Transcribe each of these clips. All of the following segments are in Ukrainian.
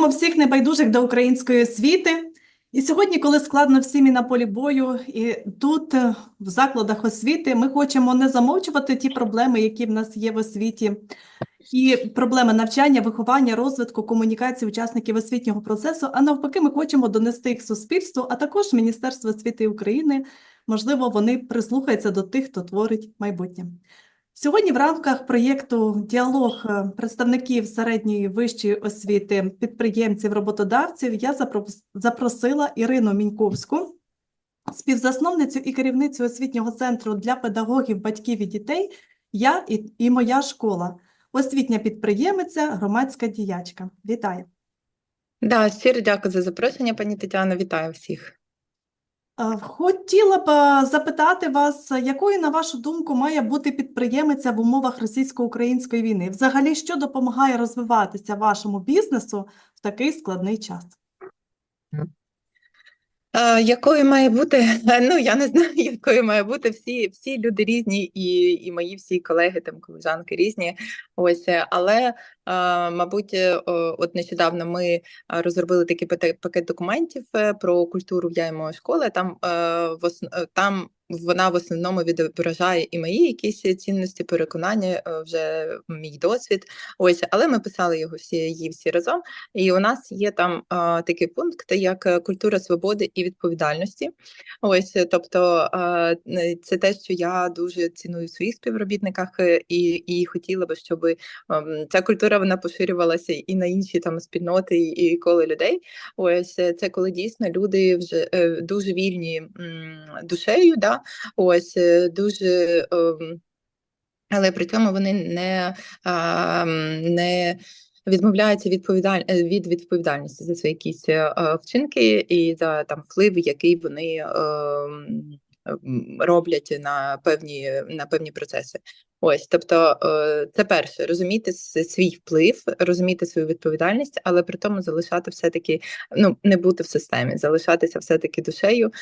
Вітаємо всіх небайдужих до української освіти. І сьогодні, коли складно всім і на полі бою, і тут, е, в закладах освіти, ми хочемо не замовчувати ті проблеми, які в нас є в освіті, і проблеми навчання, виховання, розвитку, комунікації учасників освітнього процесу. А навпаки, ми хочемо донести їх суспільству, а також Міністерство освіти України. Можливо, вони прислухаються до тих, хто творить майбутнє. Сьогодні в рамках проєкту Діалог е, представників середньої вищої освіти, підприємців, роботодавців я запросила Ірину Міньковську, співзасновницю і керівницю освітнього центру для педагогів, батьків і дітей. Я і, і моя школа, освітня підприємиця, громадська діячка. Вітаю! Да, щиро дякую за запрошення, пані Тетяно. Вітаю всіх. Е, Хотіла б е, запитати вас, якою, на вашу думку, має бути підприємиця в умовах російсько-української війни? Взагалі, що допомагає розвиватися вашому бізнесу в такий складний час? Е, якою має бути? Ну, я не знаю, якою має бути. Всі, всі люди різні, і, і мої всі колеги, там, колежанки різні. Ось, але, мабуть, е, от нещодавно ми розробили такий пакет документів е, про культуру в я і. Там, е, там вона в основному відображає і мої якісь цінності, переконання, вже мій досвід. Ось, але ми писали його всі її всі разом. І у нас є там а, такий пункт, як культура свободи і відповідальності. Ось, тобто, а, це те, що я дуже ціную в своїх співробітниках, і, і хотіла би, щоб ем, ця культура вона поширювалася і на інші там спільноти, і, коло людей. Ось е, це коли дійсно люди вже е, дуже вільні душею, да? ось е, дуже. ем, але при цьому вони не, а, не відмовляються відповідаль... від відповідальності за свої якісь е, вчинки і за там вплив, який вони е, м, м, роблять на певні, на певні процеси. Ось, тобто, е, це перше, розуміти свій вплив, розуміти свою відповідальність, але при тому залишати все-таки, ну, не бути в системі, залишатися все-таки душею е,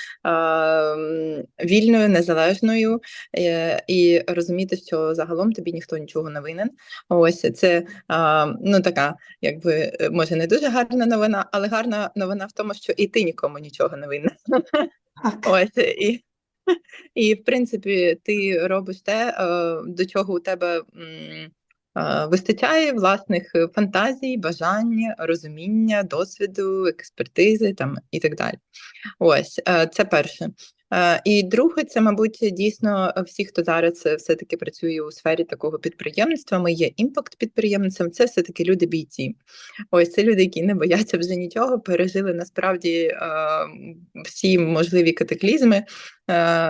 вільною, незалежною, е, і розуміти, що загалом тобі ніхто нічого не винен. Ось це ну така, якби е, може не дуже гарна новина, але гарна новина в тому, що і ти нікому нічого не винен. Так. Ось і, і в принципі ти робиш те, е, до чого у тебе. е, Вистачає власних е, фантазій, бажань, розуміння, досвіду, експертизи там і так далі. Ось це перше. Е, І друге, це, мабуть, дійсно е, всі, хто зараз е, все-таки працює у сфері такого підприємництва, ми є імпакт підприємцем, це все-таки люди бійці. Ось це люди, які не бояться вже нічого, пережили насправді всі можливі катаклізми.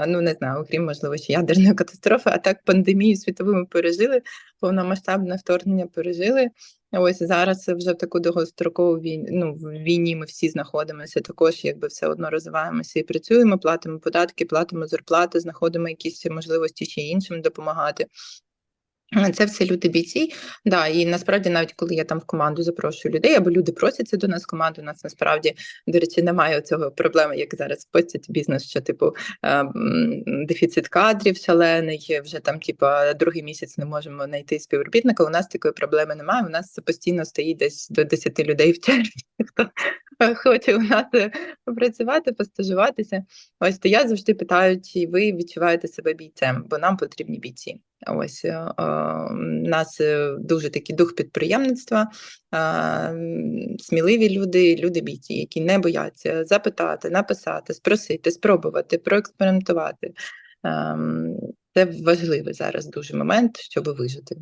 Ну не знаю, окрім можливо, ще ядерної катастрофи, а так пандемію світову ми пережили, повномасштабне вторгнення пережили. Ось зараз вже в таку довгострокову війну, ну, в війні ми всі знаходимося, також якби все одно розвиваємося і працюємо, платимо податки, платимо зарплати, знаходимо якісь можливості ще іншим допомагати. Це все люди бійці. Да, і насправді, навіть коли я там в команду запрошую людей, або люди просяться до нас в команду, у нас насправді, до речі, немає цього проблеми, як зараз постять бізнес, що типу е, дефіцит кадрів шалений, вже там, типа, другий місяць не можемо знайти співробітника. У нас такої проблеми немає. У нас постійно стоїть десь до 10 людей в черзі, хто хоче у нас попрацювати, постажуватися. Ось то я завжди питаю, чи ви відчуваєте себе бійцем, бо нам потрібні бійці. Ось е, е, у нас е, дуже такий дух підприємництва, сміливі люди, люди бійці, які не бояться запитати, написати, спросити, спробувати, проекспериментувати. Ем, Це важливий зараз дуже момент, щоб вижити.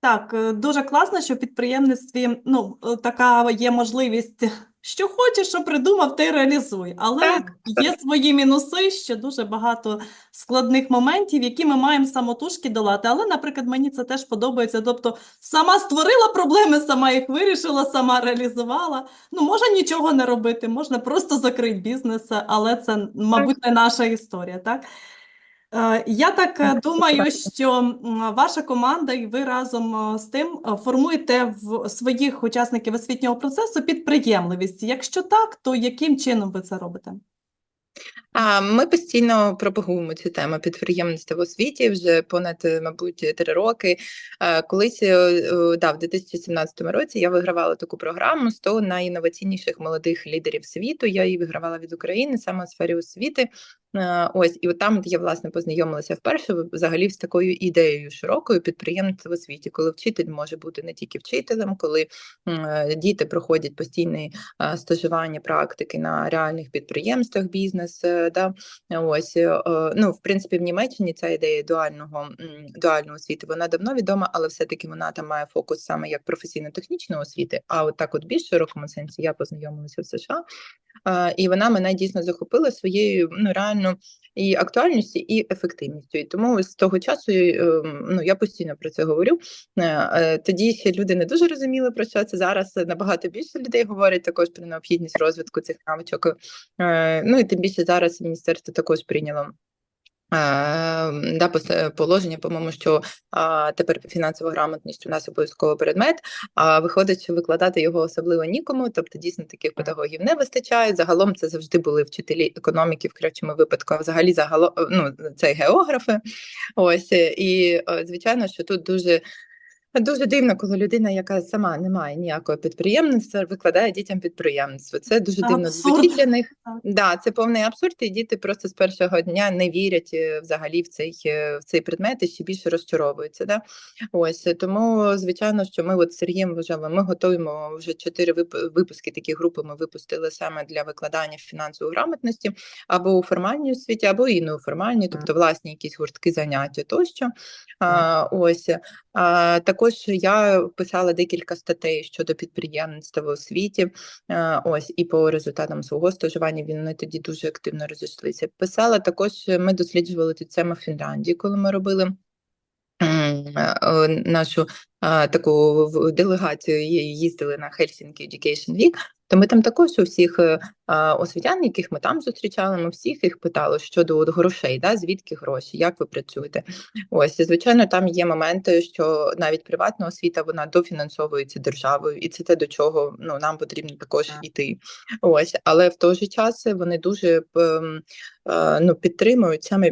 Так, дуже класно, що в підприємництві ну, така є можливість, що хочеш, що придумав, ти реалізуй. Але Так, є свої мінуси, що дуже багато складних моментів, які ми маємо самотужки долати. Але, наприклад, мені це теж подобається. Тобто, сама створила проблеми, сама їх вирішила, сама реалізувала. Ну, можна нічого не робити, можна просто закрити бізнес, але це, мабуть, не наша історія, так? Е, Я так е, думаю, що ваша команда і ви разом е, з тим формуєте в своїх учасників освітнього процесу підприємливість. Якщо так, то яким чином ви це робите? А ми постійно пропагуємо цю тему підприємництва в освіті вже понад, мабуть, три роки. Колись да, в 2017 році я вигравала таку програму 100 найінноваційніших молодих лідерів світу. Я її вигравала від України саме у сфері освіти. Е, Ось і от там я власне познайомилася вперше взагалі з такою ідеєю широкою підприємництва в освіті, коли вчитель може бути не тільки вчителем, коли е, діти проходять постійні е, стажування практики на реальних підприємствах, бізнес. е, Да? Ось ну, в принципі, в Німеччині ця ідея дуального дуальної освіти вона давно відома, але все-таки вона там має фокус саме як професійно-технічної освіти. А от так, от більш широкому сенсі, я познайомилася в США. І вона мене дійсно захопила своєю ну реально і актуальністю, і ефективністю. І тому з того часу е, ну я постійно про це говорю. Е, е, Тоді ще люди не дуже розуміли про що це зараз. Набагато більше людей говорять також про необхідність розвитку цих навичок. Ну і тим більше зараз міністерство також прийняло. Е, Да, положення, по-моєму, що а, тепер фінансова грамотність у нас обов'язково предмет, а виходить, що викладати його особливо нікому, тобто дійсно таких педагогів не вистачає. Загалом це завжди були вчителі економіки в кращому випадку, а взагалі загалом ну, це географи. Ось е, і е, звичайно, що тут дуже. Дуже дивно, коли людина, яка сама не має ніякого підприємництва, викладає дітям підприємництво. Це дуже дивно звучить для них. Да, це повний абсурд, і діти просто з першого дня не вірять е, взагалі в цей, е, в цей предмет і ще більше розчаровуються. Да? Ось е, тому, звичайно, що ми от з Сергієм вважали, ми готуємо вже чотири вип- випуски. Такі групи ми випустили саме для викладання фінансової грамотності або у формальній освіті, або і не у формальній, тобто власні якісь гуртки заняття тощо. А, ось також я писала декілька статей щодо підприємництва в освіті. Е, Ось і по результатам свого стажування вони тоді дуже активно розійшлися. Писала також. Ми досліджували цю тему в Фінляндії, коли ми робили. е, е, Нашу е, таку делегацію їздили на Helsinki Education Week, то ми там також у всіх е, а, освітян, яких ми там зустрічали, ми всіх їх питали щодо от грошей, да, звідки гроші, як ви працюєте. Ось і звичайно, там є моменти, що навіть приватна освіта вона дофінансовується державою, і це те, до чого ну нам потрібно також йти. Ось, але в той же час вони дуже е, ну, підтримують саме.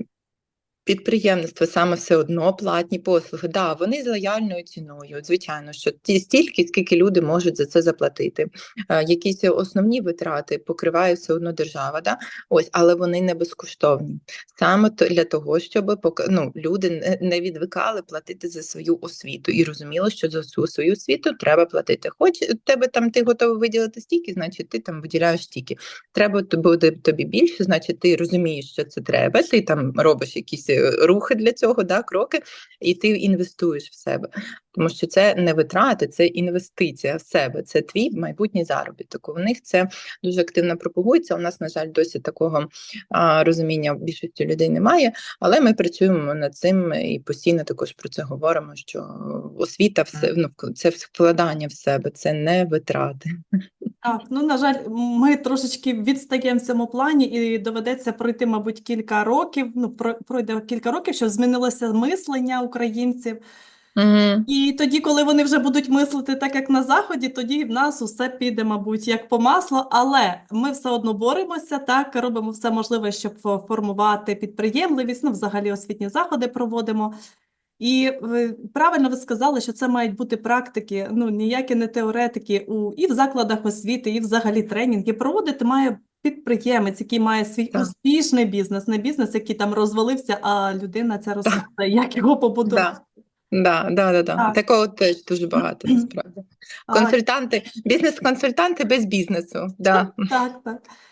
Підприємництво саме все одно платні послуги. Да, вони з лояльною ціною. Звичайно, що ті стільки, скільки люди можуть за це заплатити. Е, якісь основні витрати покриває все одно держава. Да? Ось, але вони не безкоштовні. Саме то для того, щоб ну, люди не, відвикали платити за свою освіту і розуміли, що за цю свою освіту треба платити. Хоч тебе там ти готовий виділити стільки, значить ти там виділяєш стільки. Треба буде тобі більше, значить ти розумієш, що це треба. Ти там робиш якісь е, рухи для цього, да, кроки, і ти інвестуєш в себе. Тому що це не витрати, це інвестиція в себе, це твій майбутній заробіток. У них це дуже активно пропагується. У нас, на жаль, досі такого а, розуміння більшості людей немає, але ми працюємо над цим і постійно також про це говоримо. Що освіта все ну, це вкладання в себе, це не витрати. Так, ну на жаль, ми трошечки відстаємо в цьому плані, і доведеться пройти, мабуть, кілька років. Ну, про- пройде кілька років, щоб змінилося мислення українців. Угу. І тоді, коли вони вже будуть мислити так, як на Заході, тоді в нас усе піде, мабуть, як по маслу. Але ми все одно боремося, так, робимо все можливе, щоб формувати підприємливість, ну, взагалі освітні заходи проводимо. І е, правильно ви сказали, що це мають бути практики, ну ніякі не теоретики у і в закладах освіти, і взагалі тренінги. Проводити має підприємець, який має свій Так. успішний бізнес, не бізнес, який там розвалився, а людина це розповідає, як його побудувати. Да, да, да, да. Так. Такого теж дуже багато насправді. Консультанти, бізнес-консультанти без бізнесу. Да. Так, так. А,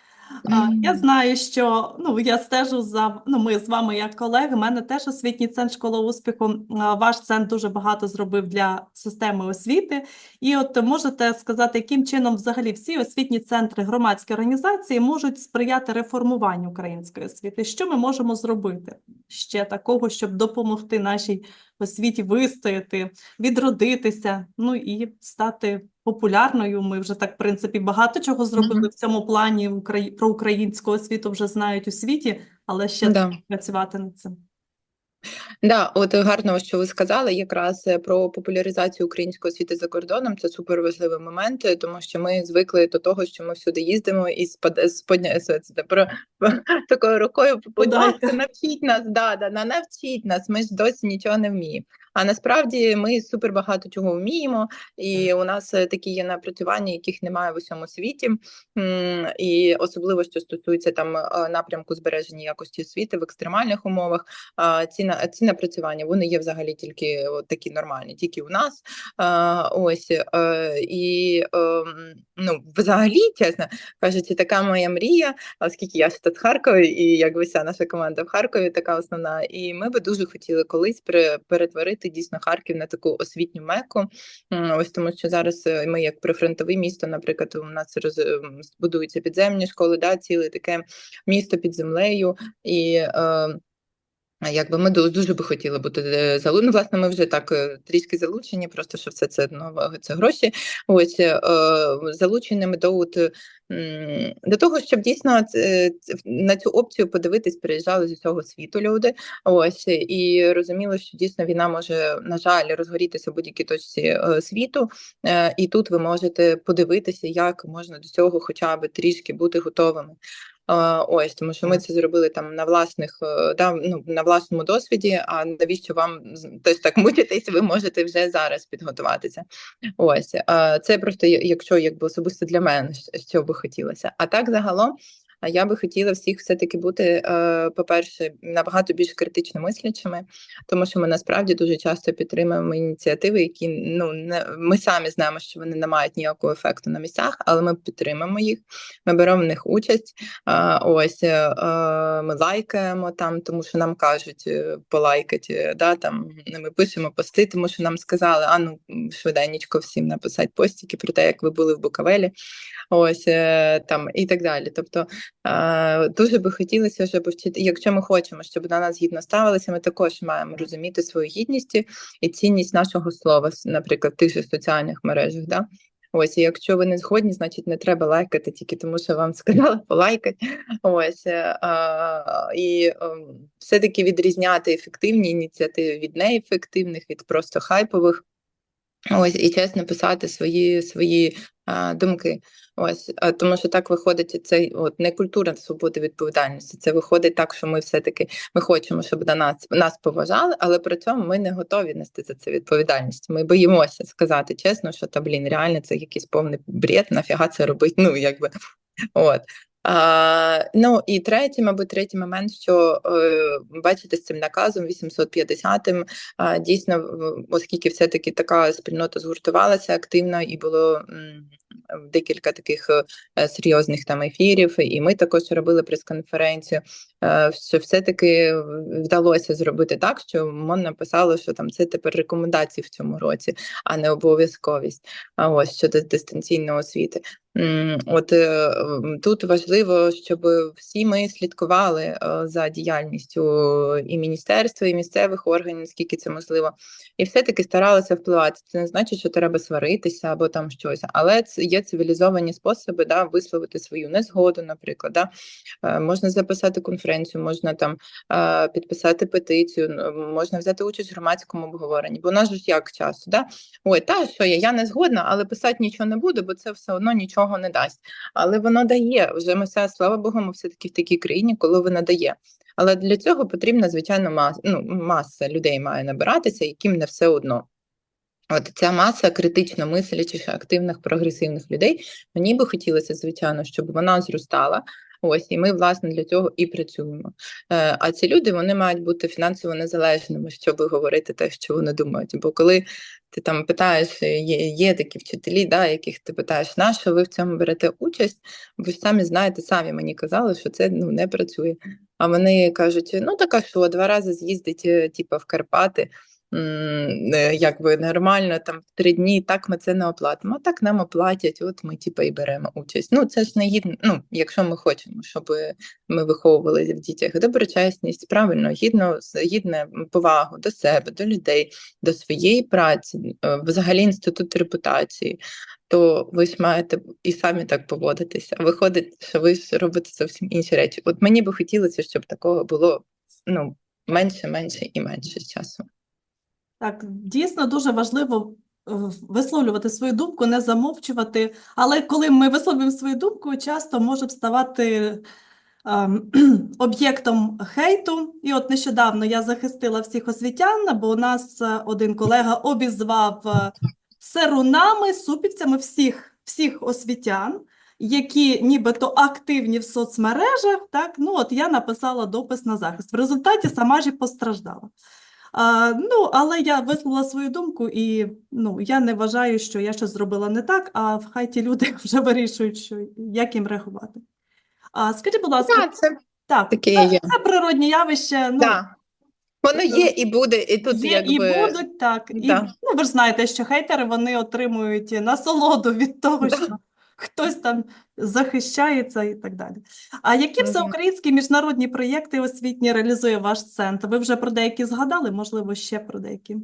я знаю, що ну я стежу за ну ми з вами як колеги. У мене теж освітній центр школа успіху. Ваш центр дуже багато зробив для системи освіти. І от можете сказати, яким чином взагалі всі освітні центри, громадські організації можуть сприяти реформуванню української освіти? Що ми можемо зробити ще такого, щоб допомогти нашій освіті вистояти, відродитися, ну і стати популярною. Ми вже так, в принципі, багато чого зробили Мгм. в цьому плані. Украї... Про українську освіту вже знають у світі, але ще Да. працювати над цим. Да, от гарно, що ви сказали, якраз е, про популяризацію української освіти за кордоном. Це супер важливий момент, е, тому що ми звикли до того, що ми всюди їздимо і спад... сподня... про такою рукою будь Подайте. ласка, навчіть нас, да, да, на- навчіть нас. Ми ж досі нічого не вміємо. А насправді ми супер багато чого вміємо, і у нас е, такі є напрацювання, яких немає в усьому світі. І особливо що стосується там е, напрямку збереження якості освіти в екстремальних умовах. Ці ці напрацювання вони є взагалі тільки от такі нормальні, тільки у нас. Ось е, і ем, ну, взагалі, чесно кажучи, така моя мрія, оскільки я ж тут з Харкова, і якби вся наша команда в Харкові, така основна. І ми би дуже хотіли колись пере- перетворити дійсно Харків на таку освітню меку. Ось тому, що зараз е, ми, як прифронтове місто, наприклад, у нас роз ем, будуються підземні школи, да, ціле таке місто під землею. І е, Якби ми ду- дуже би хотіли бути е, залу- ну, власне, ми вже так е, трішки залучені, просто що все це ну, це гроші. Ось е, залученими до от, до того, щоб дійсно на цю опцію подивитись, приїжджали з усього світу люди. Ось і розуміли, що дійсно війна може, на жаль, розгорітися в будь-якій точці світу. І тут ви можете подивитися, як можна до цього хоча б трішки бути готовими. Ось, тому що ми це зробили там на власних, е, да, ну, на власному досвіді. А навіщо вам тобто, так мучитись, ви можете вже зараз підготуватися. Ось це просто якщо якби особисто для мене що би хотілося. А так загалом. А я би хотіла всіх все-таки бути, е, по-перше, набагато більш критично мислячими, тому що ми насправді дуже часто підтримуємо ініціативи, які ну не ми самі знаємо, що вони не мають ніякого ефекту на місцях, але ми підтримуємо їх. Ми беремо в них участь. Ось е, е, ми лайкаємо там, тому що нам кажуть полайкати. Да, там ми пишемо пости, тому що нам сказали, а ну м, швиденечко всім написати постіки про те, як ви були в Буковелі. Ось там і так далі. Тобто дуже би хотілося, щоб вчити, якщо ми хочемо, щоб до нас гідно ставилися, ми також маємо розуміти свою гідність і цінність нашого слова, наприклад, в тих же соціальних мережах. Да? Ось, і якщо ви не згодні, значить не треба лайкати тільки тому, що вам сказали полайкати. Ось е, а, і ем, все-таки відрізняти ефективні ініціативи від неефективних, від просто хайпових. Ось і чесно писати свої свої а, думки. Ось а, тому, що так виходить це от не культура свободи відповідальності. Це виходить так, що ми все-таки ми хочемо, щоб до нас нас поважали, але при цьому ми не готові нести за це відповідальність. Ми боїмося сказати чесно, що та блін, реально це якийсь повний бред, нафіга це робить. Ну якби от. Ну і третій, мабуть, третій момент, що е, бачите, з цим наказом 850-м, дійсно, оскільки все-таки така спільнота згуртувалася активно і було м, декілька таких е, серйозних там ефірів, і ми також робили прес-конференцію, е, що все-таки вдалося зробити так, що МОН написало, що там це тепер рекомендації в цьому році, а не обов'язковість. А ось щодо дистанційної освіти. От е, тут важливо, щоб всі ми слідкували за діяльністю і міністерства, і місцевих органів, наскільки це можливо, і все-таки старалися впливати. Це не значить, що треба сваритися або там щось, але це є цивілізовані способи да, висловити свою незгоду, наприклад. Да. Е, Можна записати конференцію, можна там е, підписати петицію, можна взяти участь в громадському обговоренні. Бо у нас ж як часто, да? ой, та що я, я не згодна, але писати нічого не буду, бо це все одно нічого не дасть. Але воно дає. Вже ми все, слава Богу, ми все таки в такій країні, коли воно дає. Але для цього потрібна, звичайно, маса, ну, маса людей має набиратися, яким не все одно. От ця маса критично мислячих, активних, прогресивних людей. Мені би хотілося, звичайно, щоб вона зростала. Ось і ми власне для цього і працюємо. Е, а ці люди вони мають бути фінансово незалежними, щоб говорити те, що вони думають. Бо коли ти там питаєш, е, є, є такі вчителі, да, яких ти питаєш, на що ви в цьому берете участь? Ви ж самі знаєте, самі мені казали, що це ну не працює. А вони кажуть: ну так а що, два рази з'їздить, типу, в Карпати. Е, Якби нормально там три дні, так ми це не оплатимо. А так нам оплатять, от ми типу, і беремо участь. Ну це ж не гідно. Ну, якщо ми хочемо, щоб ми виховували в дітях доброчесність, правильно, гідно, гідне повагу до себе, до людей, до своєї праці, е, взагалі інститут репутації. То ви ж маєте і самі так поводитися. Виходить, що ви ж робите зовсім інші речі. От мені би хотілося, щоб такого було ну менше, менше і менше з часом. Так, дійсно дуже важливо е, висловлювати свою думку, не замовчувати. Але коли ми висловлюємо свою думку, часто може ставати ем, об'єктом хейту. І от нещодавно я захистила всіх освітян, бо у нас е, один колега обізвав е, серунами, супівцями всіх, всіх освітян, які нібито активні в соцмережах. Так, ну от я написала допис на захист. В результаті сама ж і постраждала. А, ну, але я висловила свою думку, і ну, я не вважаю, що я щось зробила не так, а в хай ті люди вже вирішують, що, як їм реагувати. А, скажіть, будь ласка, Так, це так, таке це, є. це природні явища, ну, да. Воно є і буде, і тут є якби і будуть, так. І, ну, ви ж знаєте, що хейтери, вони отримують насолоду від того, Да. що хтось там захищається і так далі. А які всеукраїнські міжнародні проєкти освітні реалізує ваш центр? Ви вже про деякі згадали, можливо, ще про деякі?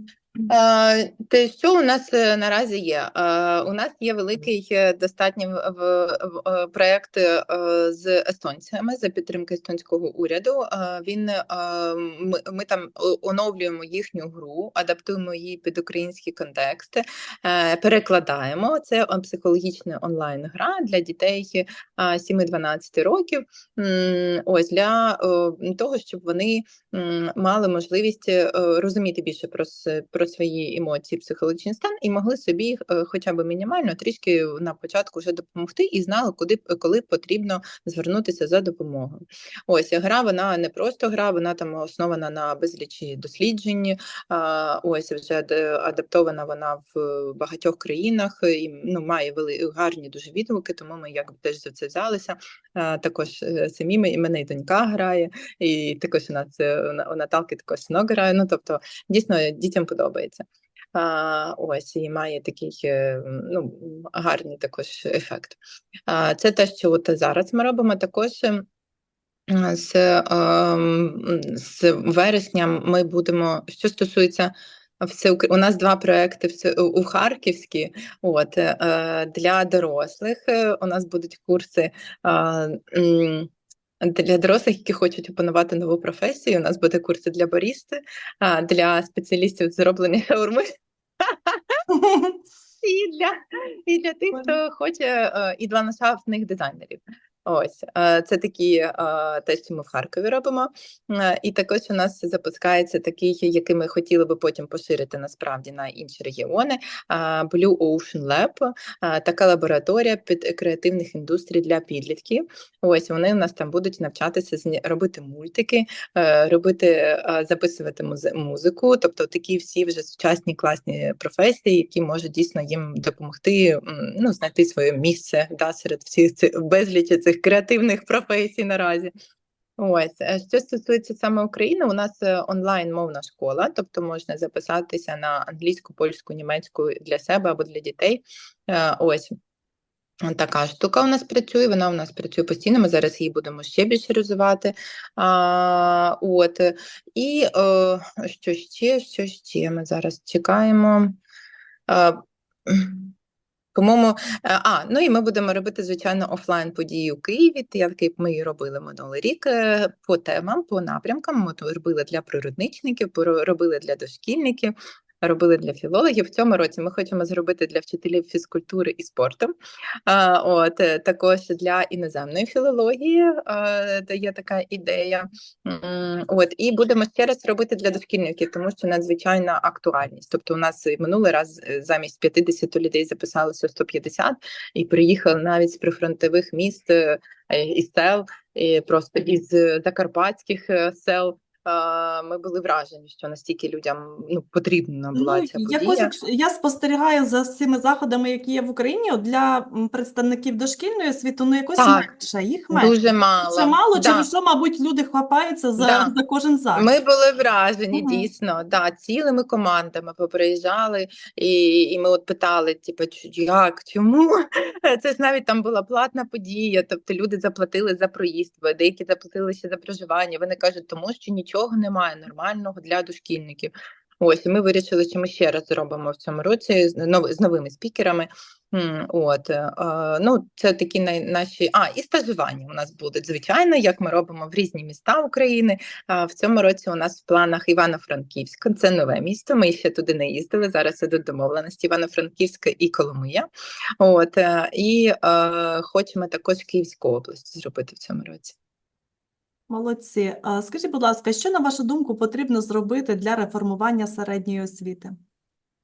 Те, що у нас е, наразі є? Е, У нас є великий е, достатньо в- е, проект з естонцями за підтримки естонського уряду. Він ми, ми там оновлюємо їхню гру, адаптуємо її під українські контексти, е, перекладаємо. Це психологічна онлайн гра для дітей е, 7-12 років. Ось для того, щоб вони мали можливість розуміти більше про, с- про свої емоції, психологічний стан, і могли собі е, хоча б мінімально трішки на початку вже допомогти і знали, куди коли потрібно звернутися за допомогою. Ось гра, вона не просто гра, вона там основана на безлічі досліджень. Ось вже адаптована вона в багатьох країнах і ну, має вели гарні дуже відгуки, тому ми як теж за це взялися. Також е, самі ми- і мене і донька грає, і також у нас е, у Наталки також синок грає. Ну тобто дійсно дітям подобається. А, ось і має такий е, ну, гарний також ефект. А, це те, що от зараз ми робимо. Також е, з, ем, з вересня ми будемо, що стосується всеукр- у нас два проекти все- у Харківській. От е, для дорослих е, у нас будуть курси. Для дорослих, які хочуть опанувати нову професію, у нас буде курси для барісти, а для спеціалістів з зроблення шаурми і для, і для тих, хто хоче, е, і для ландшафтних дизайнерів. Ось е, це такі е, те, що ми в Харкові робимо. Е, І також у нас запускається такий, який ми хотіли би потім поширити насправді на інші регіони. Blue Ocean Lab, така лабораторія під креативних індустрій для підлітків. Ось вони у нас там будуть навчатися робити мультики, робити, записувати музи- музику, тобто такі всі вже сучасні класні професії, які можуть дійсно їм допомогти ну, знайти своє місце да, серед всіх цих безлічі цих креативних професій наразі. Ось е, що стосується саме України, у нас е, онлайн-мовна школа, тобто можна записатися на англійську, польську, німецьку для себе або для дітей. Е, Ось Така штука у нас працює, вона у нас працює постійно. Ми зараз її будемо ще більше розвивати. А, от. І е, що ще, що ще ми зараз чекаємо. А, по-моєму, е, а, ну і ми будемо робити, звичайно, офлайн події у Києві, як ми її робили минулий рік е, по темам, по напрямкам. Ми робили для природничників, робили для дошкільників, робили для філологів. В цьому році ми хочемо зробити для вчителів фізкультури і спорту. А, от е, також для іноземної філології де є така ідея. От і будемо ще раз робити для дошкільників, тому що надзвичайна актуальність. Тобто, у нас минулий раз е, замість 50 людей записалося 150 і приїхали навіть з прифронтових міст е, е, сел, і просто із закарпатських сел. Ми були вражені, що настільки людям ну потрібна була Ну, ця якось, якщо- я спостерігаю за цими заходами, які є в Україні, от для представників дошкільної освіти, ну якось Так, менше, їх менше. Дуже мало. Дуже мало, Да. через що, мабуть, люди хапаються за, Да. за кожен захід. Ми були вражені Мгм. дійсно, да, цілими командами поприїжджали, і, і ми от питали, типу, як, чому? Це ж навіть там була платна подія, тобто люди заплатили за проїзд, деякі заплатили ще за проживання. Вони кажуть, тому що нічого немає нормального для дошкільників. Ось і ми вирішили, що ми ще раз зробимо в цьому році з новими спікерами. От е, ну це такі наші. А і стажування у нас будуть звичайно, як ми робимо в різні міста України. В цьому році у нас в планах Івано-Франківськ. Це нове місто. Ми ще туди не їздили. Зараз ідуть домовленості Івано-Франківська і Коломия. От е, і е, хочемо також Київську область зробити в цьому році. Молодці. Скажіть, будь ласка, що, на вашу думку, потрібно зробити для реформування середньої освіти?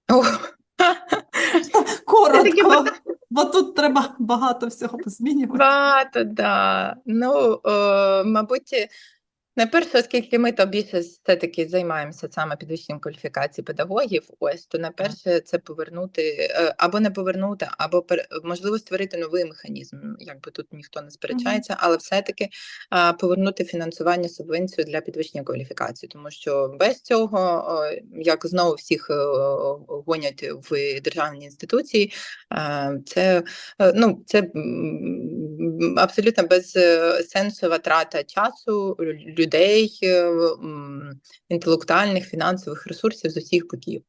Коротко, бо тут треба багато всього змінювати. Багато, да. Ну, о, мабуть, найперше, оскільки ми то більше все-таки займаємося саме підвищенням кваліфікації педагогів, ось то найперше це повернути е, або не повернути, або можливо створити новий механізм. Якби тут ніхто не сперечається, але все-таки повернути фінансування субвенцію для підвищення кваліфікації, тому що без цього, як знову всіх е, гонять в державні інституції, е, це Ну, це абсолютно безсенсова трата часу, лю- людей, е, інтелектуальних, фінансових ресурсів з усіх боків.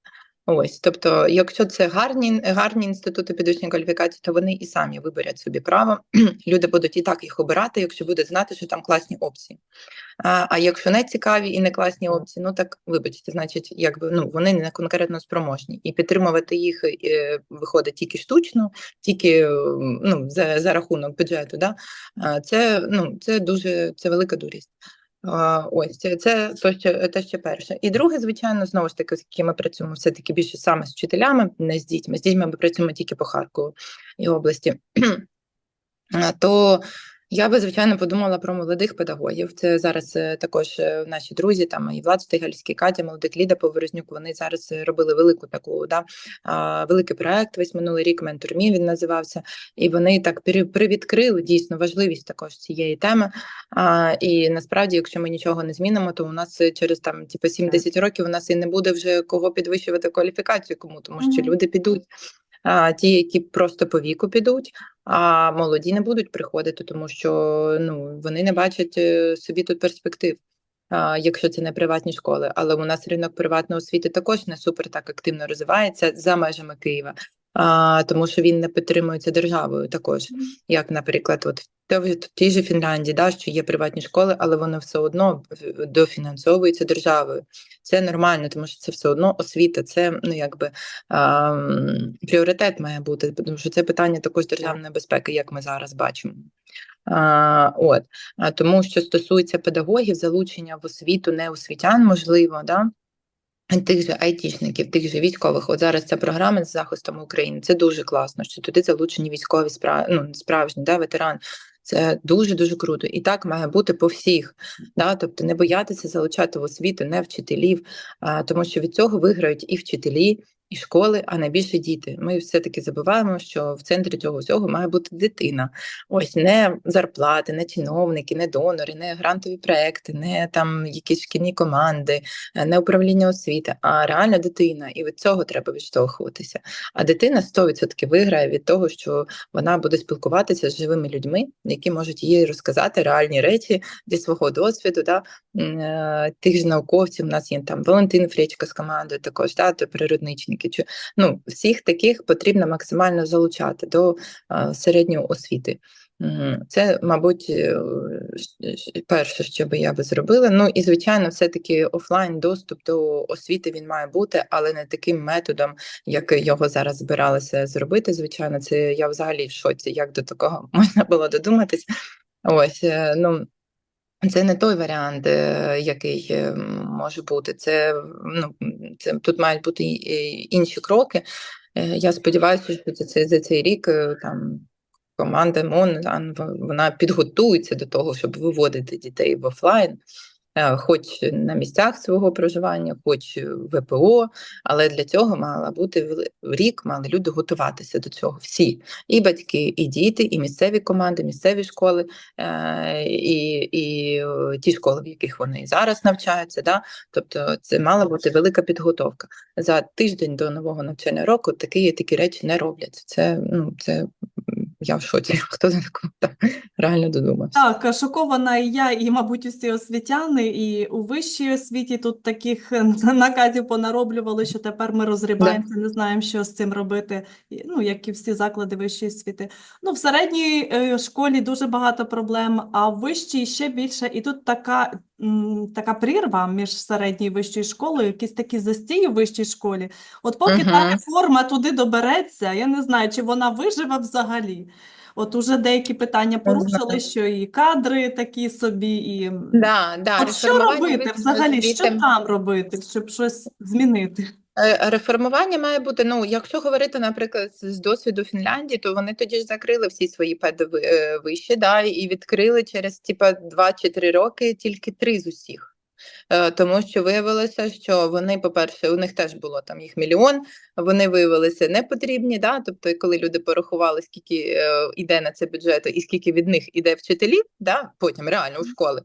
Ось, тобто, якщо це гарні, гарні інститути підвищення кваліфікації, то вони і самі виберуть собі право. Люди будуть і так їх обирати, якщо будуть знати, що там класні опції. А, а якщо не цікаві і не класні опції, ну так вибачте, значить, якби ну вони не конкретно спроможні, і підтримувати їх е, виходить тільки штучно, тільки е, ну за, за рахунок бюджету. Да? Це ну це дуже це велика дурість. Ось це то, що те, що перше. І друге, звичайно, знову ж таки, оскільки ми працюємо все таки більше саме з вчителями, не з дітьми. З дітьми ми працюємо тільки по Харкову і області. То я би звичайно подумала про молодих педагогів. Це зараз е, також е, наші друзі, там і Влад Стигальський, Катя, молодик Ліда Поворознюк. Вони зараз е, робили велику таку да, великий проект. Весь минулий рік «Ментор.Мі» він називався, і вони так привідкрили дійсно важливість також цієї теми. А, і насправді, якщо ми нічого не змінимо, то у нас через там типу 7-10 років у нас і не буде вже кого підвищувати кваліфікацію, кому тому що люди підуть. А, ті, які просто по віку підуть, а молоді не будуть приходити, тому що ну вони не бачать е, собі тут перспектив. А, якщо це не приватні школи, але у нас ринок приватної освіти також не супер так активно розвивається за межами Києва, а, тому що він не підтримується державою також, як, наприклад, от в тій же Фінляндії, да, що є приватні школи, але вони все одно дофінансовуються державою. Це нормально, тому що це все одно освіта, це ну якби а, м, пріоритет має бути, тому що це питання також державної безпеки, як ми зараз бачимо. А, от а, тому, що стосується педагогів, залучення в освіту не освітян, можливо, да. Тих же айтішників, тих же військових, от зараз ця програма з захистом України. Це дуже класно, що туди залучені військові справ... ну, справжні, да, ветерани. Це дуже дуже круто. І так має бути по всіх. Да? Тобто не боятися залучати в освіту, не вчителів, тому що від цього виграють і вчителі, і школи, а найбільше діти. Ми все-таки забуваємо, що в центрі цього всього має бути дитина. Ось не зарплати, не чиновники, не донори, не грантові проекти, не там якісь шкільні команди, е, не управління освіти, а реальна дитина. І від цього треба відштовхуватися. А дитина 100% виграє від того, що вона буде спілкуватися з живими людьми, які можуть їй розказати реальні речі зі свого досвіду. Да? Е, Тих ж науковців у нас є там Валентин Фречка з командою, також да, то природничники. Чи ну всіх таких потрібно максимально залучати до е, середньої освіти. Це, мабуть, е, перше, що би я би зробила. Ну і звичайно, все-таки офлайн доступ до освіти він має бути, але не таким методом, як його зараз збиралися зробити. Звичайно, це я взагалі в шоці, як до такого можна було додуматись. Ось е, ну. Це не той варіант, е, який е, може бути. Це ну це тут мають бути інші кроки. Е, Я сподіваюся, що за цей за цей рік там команда МОН вона підготується до того, щоб виводити дітей в офлайн, хоч на місцях свого проживання, хоч ВПО, але для цього мала бути рік, мали люди готуватися до цього. Всі і батьки, і діти, і місцеві команди, місцеві школи, е, і, і е, ті школи, в яких вони і зараз навчаються. Да? Тобто це мала бути велика підготовка. За тиждень до нового навчального року такі такі речі не робляться. Це ну це я в шоці. Хто до такого так реально додумався? Так, шокована і я, і, мабуть, усі освітяни, і у вищій освіті тут таких е, наказів понароблювали, що тепер ми розрібаємося, не знаємо, що з цим робити, ну, як і всі заклади вищої освіти. Ну, в середній е, школі дуже багато проблем, а в вищій ще більше. І тут така, така прірва між середньою і вищою школою, якісь такі застії в вищій школі. От поки та реформа туди добереться, я не знаю, чи вона виживе взагалі. От уже деякі питання порушили, що і кадри такі собі, і Да, да, от що робити взагалі, що там робити, щоб щось змінити? Е, Реформування має бути. Ну, якщо говорити, наприклад, з досвіду Фінляндії, то вони тоді ж закрили всі свої педвиші, да, і відкрили через типа 2 чи 3 роки тільки три з усіх. Е, Тому що виявилося, що вони, по-перше, у них теж було там їх мільйон, вони виявилися непотрібні. Да? Тобто, коли люди порахували, скільки е, йде на це бюджету і скільки від них іде вчителів, да? потім реально у школи,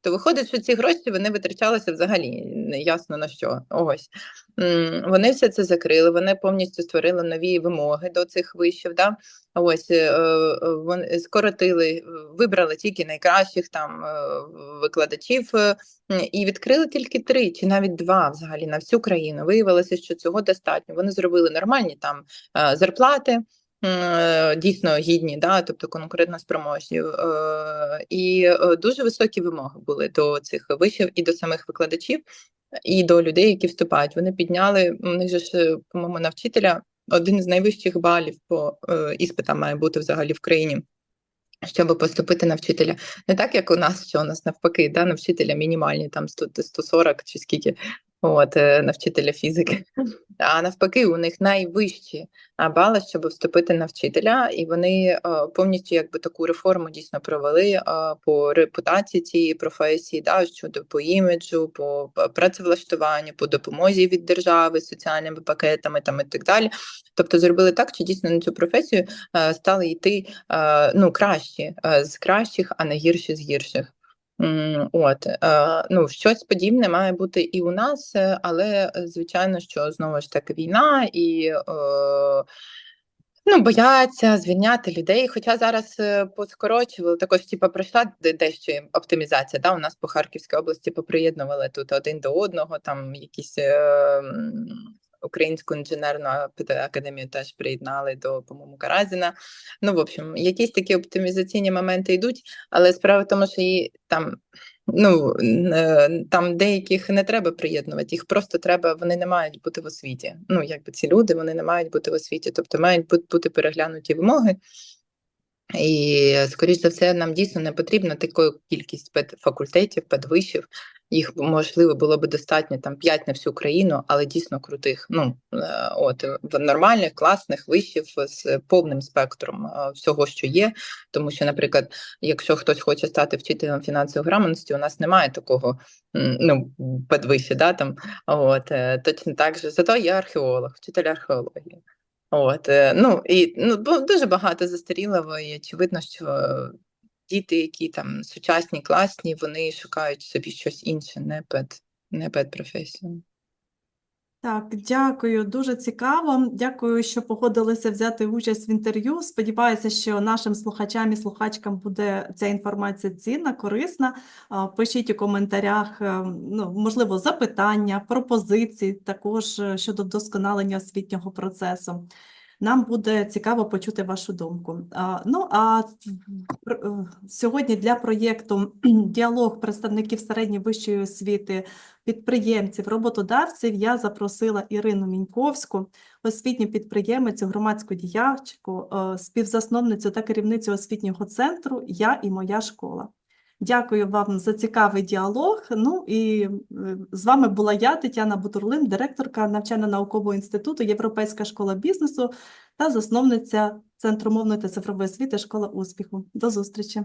то виходить, що ці гроші вони витрачалися взагалі не ясно на що. Ось вони все це закрили. Вони повністю створили нові вимоги до цих вишів. Да? Ось е, е, вони скоротили, е, вибрали тільки найкращих там викладачів і відкрили тільки три чи навіть два взагалі на всю країну. Виявилося, що цього достатньо. Вони зробили нормальні там зарплати. Дійсно гідні, да, тобто конкурентно спроможні, е, і е, дуже високі вимоги були до цих вишів і до самих викладачів, і до людей, які вступають. Вони підняли у них же е, по-моєму, на вчителя один з найвищих балів по іспитам має бути взагалі в країні. Щоб поступити на вчителя, не так як у нас, що у нас навпаки, да, на вчителя мінімальні там 100, 140 чи скільки, от е, на вчителя фізики. А навпаки, у них найвищі бали, щоб вступити на вчителя, і вони е, повністю якби таку реформу дійсно провели е, по репутації цієї професії, да, щодо по іміджу, по працевлаштуванню, по допомозі від держави, соціальними пакетами там і так далі. Тобто зробили так, що дійсно на цю професію стали йти ну, кращі з кращих, а не гірші з гірших. От е, ну щось подібне має бути і у нас, е, але е, звичайно, що знову ж таки війна і ну, бояться звільняти людей. Хоча зараз поскорочували, також типу, пройшла дещо оптимізація. Да? У нас по Харківській області поприєднували тут один до одного, там якісь е, Українську інженерну академію теж приєднали до, по-моєму, Каразіна. Ну, в общем, якісь такі оптимізаційні моменти йдуть, але справа в тому, що і там. Ну е, там деяких не треба приєднувати, їх просто треба, вони не мають бути в освіті. Ну, якби ці люди вони не мають бути в освіті, тобто мають бут- бути переглянуті вимоги. І, скоріш за все, нам дійсно не потрібна така кількість педфакультетів, педвишів. Їх можливо було би достатньо там 5 на всю країну, але дійсно крутих. Ну е, от в нормальних, класних вишів з повним спектром е, всього, що є. Тому що, наприклад, якщо хтось хоче стати вчителем фінансової грамотності, у нас немає такого ну педвиші, да там от е, точно так же. Зато є археолог, вчитель археології. От, е, ну і ну дуже багато застарілого, і очевидно, що діти, які там сучасні, класні, вони шукають собі щось інше, не пед, не педпрофесію. Так, дякую, дуже цікаво. Дякую, що погодилися взяти участь в інтерв'ю. Сподіваюся, що нашим слухачам і слухачкам буде ця інформація цінна, корисна. Пишіть у коментарях, е, ну, можливо, запитання, пропозиції також е, щодо вдосконалення освітнього процесу. Нам буде цікаво почути вашу думку. Ну а е, сьогодні для проєкту діалог представників середньої вищої освіти підприємців, роботодавців я запросила Ірину Міньковську, освітню підприємицю, громадську діячку, е, співзасновницю та керівницю освітнього центру Я і моя школа. Дякую вам за цікавий діалог. Ну і е, з вами була я, Тетяна Бутурлин, директорка навчально-наукового інституту Європейська школа бізнесу та засновниця Центру мовної та цифрової освіти Школа успіху. До зустрічі!